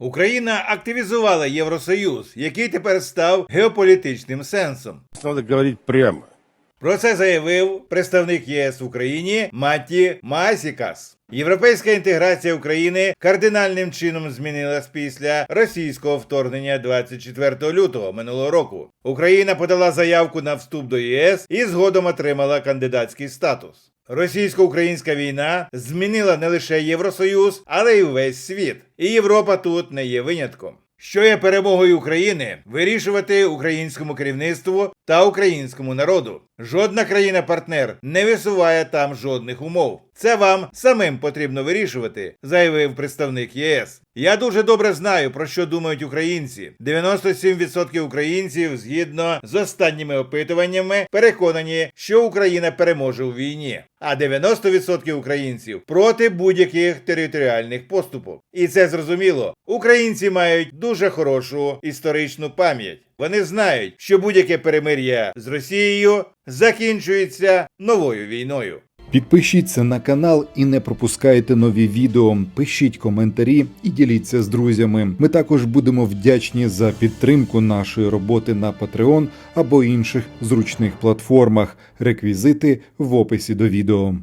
Україна активізувала Євросоюз, який тепер став геополітичним сенсом. Надо говорить прямо. Про це заявив представник ЄС в Україні Матті Масікас. Європейська інтеграція України кардинальним чином змінилась після російського вторгнення 24 лютого минулого року. Україна подала заявку на вступ до ЄС і згодом отримала кандидатський статус. Російсько-українська війна змінила не лише Євросоюз, але й увесь світ. І Європа тут не є винятком. Що є перемогою України, вирішувати українському керівництву та українському народу. Жодна країна-партнер не висуває там жодних умов. Це вам самим потрібно вирішувати, заявив представник ЄС. Я дуже добре знаю, про що думають українці. 97% українців, згідно з останніми опитуваннями, переконані, що Україна переможе у війні, а 90% українців проти будь-яких територіальних поступок. І це зрозуміло. Українці мають дуже хорошу історичну пам'ять. Вони знають, що будь-яке перемир'я з Росією закінчується новою війною. Підпишіться на канал і не пропускайте нові відео. Пишіть коментарі і діліться з друзями. Ми також будемо вдячні за підтримку нашої роботи на Patreon або інших зручних платформах. Реквізити в описі до відео.